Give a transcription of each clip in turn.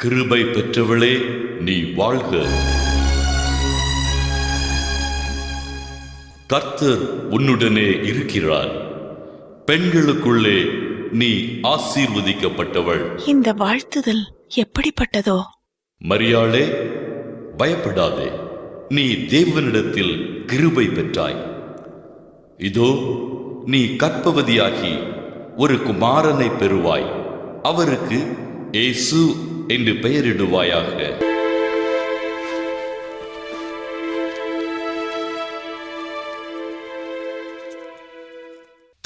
கிருபை பெற்றவளே நீ வாழ்க. கர்த்தர் உன்னுடனே இருக்கிறார். பெண்களுக்குள்ளே நீ ஆசீர்வதிக்கப்பட்டவள். இந்த வாழ்த்துதல் எப்படிப்பட்டதோ? மரியாளே பயப்படாதே. நீ தேவனிடத்தில் கிருபை பெற்றாய். இதோ நீ கற்பவதியாகி ஒரு குமாரனை பெறுவாய். அவருக்கு ஏசு என்று பெயரிடுவாயாக.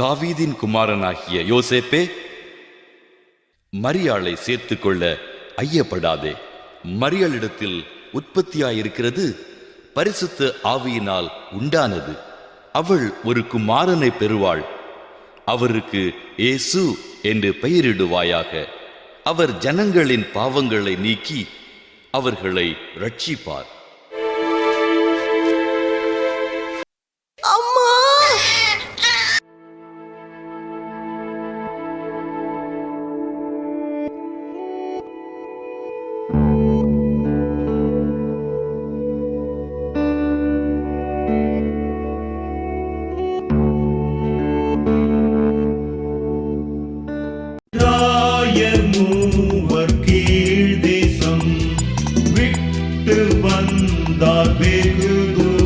தாவீதின் குமாரனாகிய யோசேப்பே மரியாளை சேர்த்துக்கொள்ள ஐயப்படாதே. மரியாளிடத்தில் உற்பத்தியாயிருக்கிறது பரிசுத்த ஆவியினால் உண்டானது. அவள் ஒரு குமாரனை பெறுவாள். அவருக்கு ஏசு என்று பெயரிடுவாயாக. அவர் ஜனங்களின் பாவங்களை நீக்கி அவர்களை ரட்சிப்பார் नीत बंदा बेगुरु